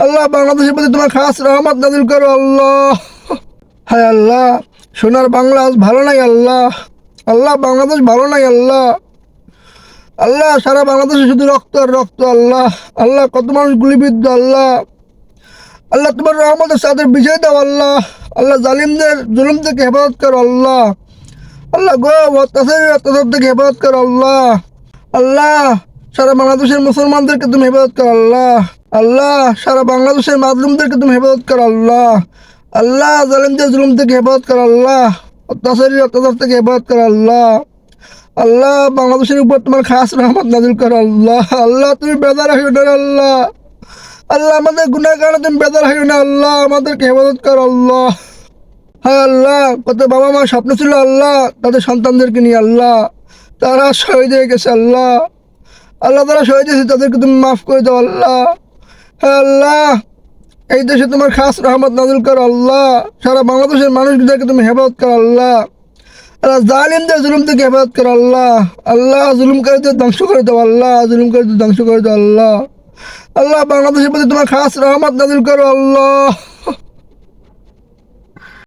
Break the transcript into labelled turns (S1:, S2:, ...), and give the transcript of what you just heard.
S1: আল্লাহ, বাংলাদেশের প্রতি তোমার খাস রহমত নাজিল করো, আল্লাহ। হায় আল্লাহ, সোনার বাংলা ভালো নাই, আল্লাহ। আল্লাহ, বাংলাদেশ ভালো নাই, আল্লাহ। আল্লাহ, সারা বাংলাদেশে শুধু রক্ত আর রক্ত, আল্লাহ। আল্লাহ, কত মানুষ গুলিবিদ্ধ, আল্লাহ। আল্লাহ, তোমার রহমতের সাথে বিজয় দাও, আল্লাহ। আল্লাহ, জালিমদের জুলুম থেকে হেফাজত করো, আল্লাহ। আল্লাহ, গো অত্যাচারী অত্যাচার থেকে হেফাজত করো, আল্লাহ। আল্লাহ সারা বাংলাদেশের মুসলমানদেরকে তুমি হেফাজত করো, আল্লাহ। আল্লাহ, সারা বাংলাদেশের মাজলুমদেরকে তুমি হেফাজত করো, আল্লাহ। আল্লাহ জালিমদের জুলুম থেকে হেফাজত করো, আল্লাহ। অত্যাচারী অত্যাচার থেকে হেফাজত করো, আল্লাহ। আল্লাহ, বাংলাদেশের উপর তোমার খাস রহমত নাজিল করো, আল্লাহ। আল্লাহ, তুমি বেদার হইও না আল্লাহ। আল্লাহ, আমাদের গুনাহ কারণে তুমি বেদার হইও না আল্লাহ। আমাদেরকে হেফাজত করো, আল্লাহ। হায় আল্লাহ, কত বাবা মা স্বপ্ন ছিল, আল্লাহ। তাদের সন্তানদেরকে নিয়ে, আল্লাহ। তারা শহীদ হয়ে গেছে, আল্লাহ। আল্লাহ তারা শহীদ হয়েছে, তাদেরকে তুমি মাফ করে দাও, আল্লাহ। আল্লাহ, এই দেশে তোমার খাস রহমত নাজিল করো, আল্লাহ। সারা বাংলাদেশের মানুষদেরকে তুমি হেফাজত করো, আল্লাহ। আল্লাহ জালিমদের জুলুম থেকে হেফাজত করো, আল্লাহ। আল্লাহ জুলুম করে জুলুমকারীদের ধ্বংস করে দাও, আল্লাহ। জুলুমকারীদের ধ্বংস করে দাও, আল্লাহ। আল্লাহ, বাংলাদেশের প্রতি তোমার খাস রহমত নাজিল করো, আল্লাহ।